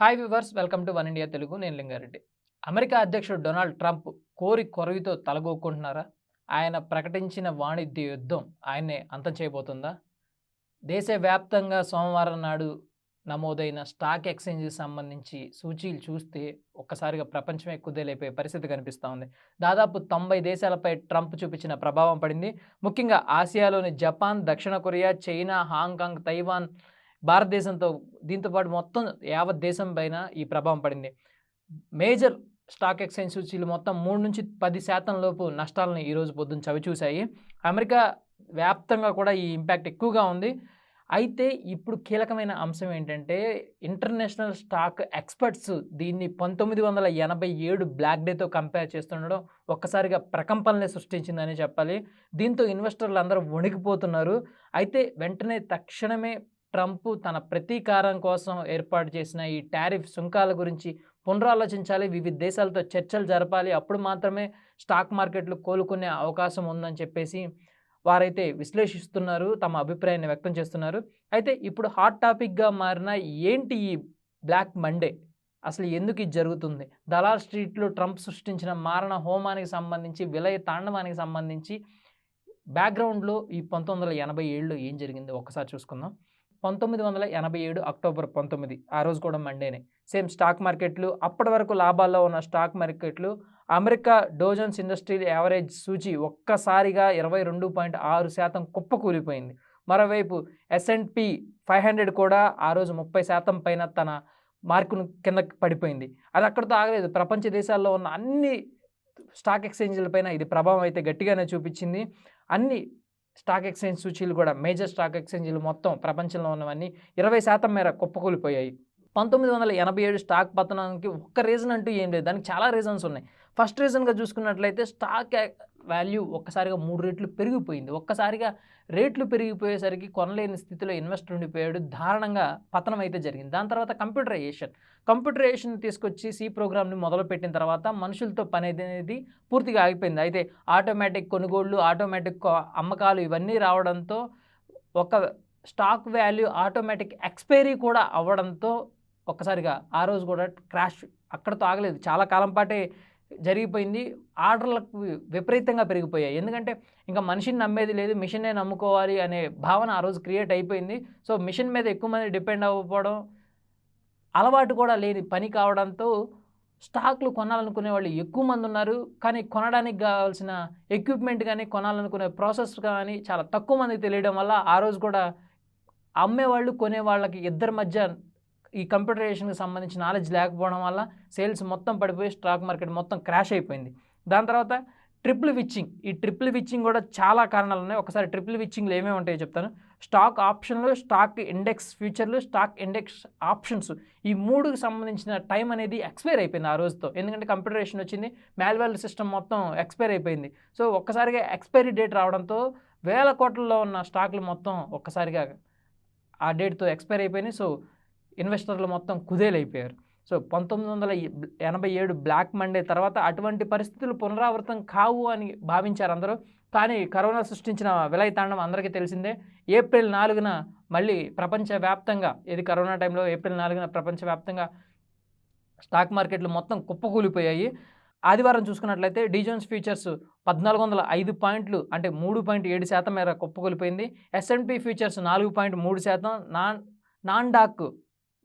Hi viewers welcome to one India Telugu నేను Lingareddy. America అధ్యక్షుడు Donald Trump కోరి కొరవితో తలగొక్కుంటున్నారా? ఆయన ప్రకటించిన వాణిజ్య యుద్ధం ఆయన్నే అంతం చేయబోతుందా? దేశవ్యాప్తంగా సోమవారం నాడు నమోదైన స్టాక్ ఎక్స్చేంజ్కి సంబంధించి సూచీలు చూస్తే ఒక్కసారిగా ప్రపంచమే కుదేలైపోయే పరిస్థితి కనిపిస్తూ ఉంది. దాదాపు తొంభై దేశాలపై ట్రంప్ చూపించిన ప్రభావం పడింది. ముఖ్యంగా ఆసియాలోని జపాన్ దక్షిణ కొరియా చైనా హాంకాంగ్ తైవాన్ భారతదేశంతో దీంతో పాటు మొత్తం యావత్ దేశం పైన ఈ ప్రభావం పడింది. మేజర్ స్టాక్ ఎక్స్చేంజ్ సూచీలు మొత్తం మూడు నుంచి పది శాతం లోపు నష్టాలను ఈరోజు పొద్దున్న చవిచూశాయి అమెరికా వ్యాప్తంగా కూడా ఈ ఇంపాక్ట్ ఎక్కువగా ఉంది. అయితే ఇప్పుడు కీలకమైన అంశం ఏంటంటే ఇంటర్నేషనల్ స్టాక్ ఎక్స్పర్ట్స్ దీన్ని పంతొమ్మిది వందల ఎనభై ఏడు బ్లాక్ డేతో కంపేర్ చేస్తుండడం ఒక్కసారిగా ప్రకంపనలే సృష్టించిందని చెప్పాలి. దీంతో ఇన్వెస్టర్లు అందరూ వణికిపోతున్నారు. అయితే వెంటనే తక్షణమే ట్రంప్ తన ప్రతీకారం కోసం ఏర్పాటు చేసిన ఈ టారిఫ్ సుంకాల గురించి పునరాలోచించాలి వివిధ దేశాలతో చర్చలు జరపాలి అప్పుడు మాత్రమే స్టాక్ మార్కెట్లు కోలుకునే అవకాశం ఉందని చెప్పేసి వారైతే విశ్లేషిస్తున్నారు తమ అభిప్రాయాన్ని వ్యక్తం చేస్తున్నారు. అయితే ఇప్పుడు హాట్ టాపిక్గా మారిన ఏంటి ఈ బ్లాక్ మండే? అసలు ఎందుకు ఇది జరుగుతుంది? దలాల్ స్ట్రీట్లో ట్రంప్ సృష్టించిన మారణ హోమానికి సంబంధించి విలయ తాండవానికి సంబంధించి బ్యాక్గ్రౌండ్లో ఈ పంతొమ్మిది వందల ఎనభై ఏడులో ఏం జరిగిందో ఒకసారి చూసుకుందాం. పంతొమ్మిది వందల ఎనభై ఏడు అక్టోబర్ పంతొమ్మిది ఆ రోజు కూడా మండేనే. సేమ్ స్టాక్ మార్కెట్లు అప్పటి వరకు లాభాల్లో ఉన్న స్టాక్ మార్కెట్లు అమెరికా డోజన్స్ ఇండస్ట్రియల్ యావరేజ్ సూచి ఒక్కసారిగా ఇరవై రెండు పాయింట్ ఆరు శాతం కుప్పకూలిపోయింది మరోవైపు ఎస్ఎన్పి ఫైవ్ హండ్రెడ్ కూడా ఆ రోజు ముప్పై శాతం పైన తన మార్కును కింద పడిపోయింది. అది అక్కడితో ఆగలేదు. ప్రపంచ దేశాల్లో ఉన్న అన్ని స్టాక్ ఎక్స్చేంజ్ల పైన ఇది ప్రభావం అయితే గట్టిగానే చూపించింది. అన్ని స్టాక్ ఎక్స్చేంజ్ సూచీలు కూడా మేజర్ స్టాక్ ఎక్స్చేంజ్లు మొత్తం ప్రపంచంలో ఉన్నవన్నీ ఇరవై శాతం మేర కుప్పకూలిపోయాయి. పంతొమ్మిది వందల ఎనభై ఏడు స్టాక్ పతనానికి ఒక్క రీజన్ అంటూ ఏం లేదు. దానికి చాలా రీజన్స్ ఉన్నాయి. ఫస్ట్ రీజన్గా చూసుకున్నట్లయితే స్టాక్ వాల్యూ ఒక్కసారిగా మూడు రేట్లు పెరిగిపోయింది. ఒక్కసారిగా రేట్లు పెరిగిపోయేసరికి కొనలేని స్థితిలో ఇన్వెస్టర్ ఉండిపోయాడు. దారుణంగా పతనం అయితే జరిగింది. దాని తర్వాత కంప్యూటరైజేషన్. కంప్యూటరైజేషన్ తీసుకొచ్చి సి ప్రోగ్రామ్ని మొదలుపెట్టిన తర్వాత మనుషులతో పని అనేది పూర్తిగా ఆగిపోయింది. అయితే ఆటోమేటిక్ కొనుగోళ్ళు ఆటోమేటిక్ అమ్మకాలు ఇవన్నీ రావడంతో ఒక స్టాక్ వాల్యూ ఆటోమేటిక్ ఎక్స్పైరీ కూడా అవ్వడంతో ఒక్కసారిగా ఆ రోజు కూడా క్రాష్ అక్కడతో ఆగలేదు. చాలా కాలం పాటే జరిగిపోయింది. ఆర్డర్లకు విపరీతంగా పెరిగిపోయాయి. ఎందుకంటే ఇంకా మనిషిని నమ్మేది లేదు మిషన్నే నమ్ముకోవాలి అనే భావన ఆ రోజు క్రియేట్ అయిపోయింది. సో మిషన్ మీద ఎక్కువ మంది డిపెండ్ అవ్వకపోవడం అలవాటు కూడా లేని పని కావడంతో స్టాక్లు కొనాలనుకునే వాళ్ళు ఎక్కువ మంది ఉన్నారు. కానీ కొనడానికి కావాల్సిన ఎక్విప్మెంట్ కానీ కొనాలనుకునే ప్రాసెస్ కానీ చాలా తక్కువ మందికి తెలియడం వల్ల ఆ రోజు కూడా అమ్మేవాళ్ళు కొనేవాళ్ళకి ఇద్దరి మధ్య ఈ కంప్యూటరైజేషన్కి సంబంధించిన నాలెడ్జ్ లేకపోవడం వల్ల సేల్స్ మొత్తం పడిపోయి స్టాక్ మార్కెట్ మొత్తం క్రాష్ అయిపోయింది. దాని తర్వాత ట్రిపుల్ విచ్చింగ్. ఈ ట్రిపుల్ విచ్చింగ్ కూడా చాలా కారణాలు ఉన్నాయి. ఒకసారి ట్రిపుల్ విచ్చింగ్లు ఏమేమి ఉంటాయో చెప్తాను. స్టాక్ ఆప్షన్లు స్టాక్ ఇండెక్స్ ఫ్యూచర్లు స్టాక్ ఇండెక్స్ ఆప్షన్స్. ఈ మూడుకి సంబంధించిన టైం అనేది ఎక్స్పైర్ అయిపోయింది ఆ రోజుతో. ఎందుకంటే కంప్యూటరేషన్ వచ్చింది మాన్యువల్ సిస్టమ్ మొత్తం ఎక్స్పైర్ అయిపోయింది. సో ఒక్కసారిగా ఎక్స్పైరీ డేట్ రావడంతో వేల కోట్లలో ఉన్న స్టాక్లు మొత్తం ఒక్కసారిగా ఆ డేట్తో ఎక్స్పైర్ అయిపోయినాయి. సో ఇన్వెస్టర్లు మొత్తం కుదేలైపోయారు. సో పంతొమ్మిది వందల ఎనభై ఏడు బ్లాక్ మండే తర్వాత అటువంటి పరిస్థితులు పునరావృతం కావు అని భావించారు అందరూ. కానీ కరోనా సృష్టించిన విలయతాండం అందరికీ తెలిసిందే. ఏప్రిల్ నాలుగున మళ్ళీ ప్రపంచవ్యాప్తంగా ఇది కరోనా టైంలో ఏప్రిల్ నాలుగున ప్రపంచవ్యాప్తంగా స్టాక్ మార్కెట్లు మొత్తం కుప్పకూలిపోయాయి. ఆదివారం చూసుకున్నట్లయితే డీజోన్స్ ఫ్యూచర్స్ పద్నాలుగు వందల ఐదు పాయింట్లు అంటే మూడు పాయింట్ ఏడు శాతం మేర కుప్పకూలిపోయింది. ఎస్ఎన్పి ఫ్యూచర్స్ నాలుగు పాయింట్ మూడు శాతం. నాన్ నాన్ డాక్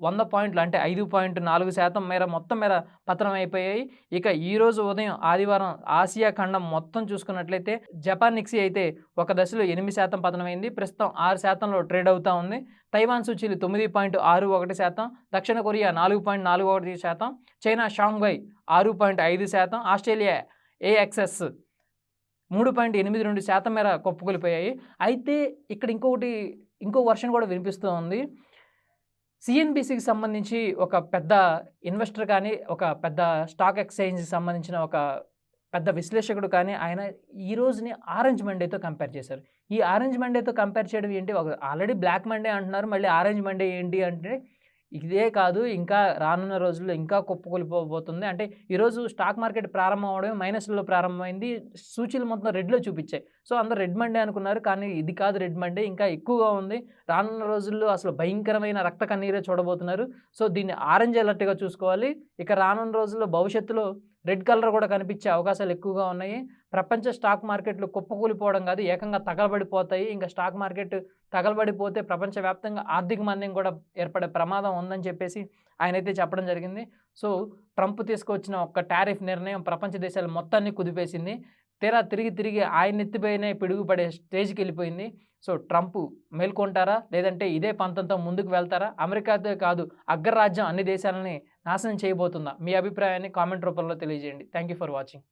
వంద పాయింట్లు అంటే ఐదు పాయింట్ నాలుగు శాతం మేర మొత్తం మేర పతనం అయిపోయాయి. ఇక ఈరోజు ఉదయం ఆదివారం ఆసియా ఖండం మొత్తం చూసుకున్నట్లయితే జపాన్ నిక్సీ అయితే ఒక దశలో ఎనిమిది శాతం పతనమైంది. ప్రస్తుతం ఆరు శాతంలో ట్రేడ్ అవుతూ ఉంది. తైవాన్ సూచీలు తొమ్మిది పాయింట్ ఆరు ఒకటి శాతం. దక్షిణ కొరియా నాలుగు పాయింట్ నాలుగు ఒకటి శాతం. చైనా షాంఘై ఆరు పాయింట్ ఐదు శాతం. ఆస్ట్రేలియా ఏఎక్స్ఎస్ మూడు పాయింట్ ఎనిమిది రెండు శాతం మేర కొప్పుకొలిపోయాయి. అయితే ఇక్కడ ఇంకొకటి ఇంకో వర్షన్ కూడా వినిపిస్తూ ఉంది. సిఎన్బిసికి సంబంధించి ఒక పెద్ద ఇన్వెస్టర్ కానీ ఒక పెద్ద స్టాక్ ఎక్స్చేంజ్కి సంబంధించిన ఒక పెద్ద విశ్లేషకుడు కానీ ఆయన ఈ రోజుని ఆరెంజ్ మండేతో కంపేర్ చేశారు. ఈ ఆరెంజ్ మండేతో కంపేర్ చేయడం ఏంటి? ఒక ఆల్రెడీ బ్లాక్ మండే అంటున్నారు మళ్ళీ ఆరెంజ్ మండే ఏంటి అంటే ఇదే కాదు ఇంకా రానున్న రోజుల్లో ఇంకా కుప్పకూలిపోబోతుంది అంటే ఈరోజు స్టాక్ మార్కెట్ ప్రారంభం అవడమే మైనస్లో ప్రారంభమైంది. సూచీలు మొత్తం రెడ్లో చూపించాయి. సో అందరు రెడ్ మండే అనుకున్నారు కానీ ఇది కాదు రెడ్ మండే. ఇంకా ఎక్కువగా ఉంది. రానున్న రోజుల్లో అసలు భయంకరమైన రక్త కన్నీరే చూడబోతున్నారు. సో దీన్ని ఆరెంజ్ అలర్ట్గా చూసుకోవాలి. ఇక రానున్న రోజుల్లో భవిష్యత్తులో రెడ్ కలర్ కూడా కనిపించే అవకాశాలు ఎక్కువగా ఉన్నాయి. ప్రపంచ స్టాక్ మార్కెట్లు కుప్పకూలిపోవడం కాదు ఏకంగా తగలబడిపోతాయి. ఇంకా స్టాక్ మార్కెట్ తగలబడిపోతే ప్రపంచవ్యాప్తంగా ఆర్థిక మాంద్యం కూడా ఏర్పడే ప్రమాదం ఉందని చెప్పేసి ఆయన అయితే చెప్పడం జరిగింది. సో ట్రంప్ తీసుకొచ్చిన ఒక్క టారిఫ్ నిర్ణయం ప్రపంచ దేశాలు మొత్తాన్ని కుదిపేసింది. తీరా తిరిగి తిరిగి ఆయన ఎత్తిపోయినే పిడుగుపడే స్టేజ్కి వెళ్ళిపోయింది సో ట్రంప్ మేల్కొంటారా? లేదంటే ఇదే పంతంతో ముందుకు వెళ్తారా? అమెరికాతో కాదు అగ్రరాజ్యం అన్ని దేశాలని నాశనం చేయబోతుందా? మీ అభిప్రాయాన్ని కామెంట్ రూపంలో తెలియజేయండి. Thank you for watching.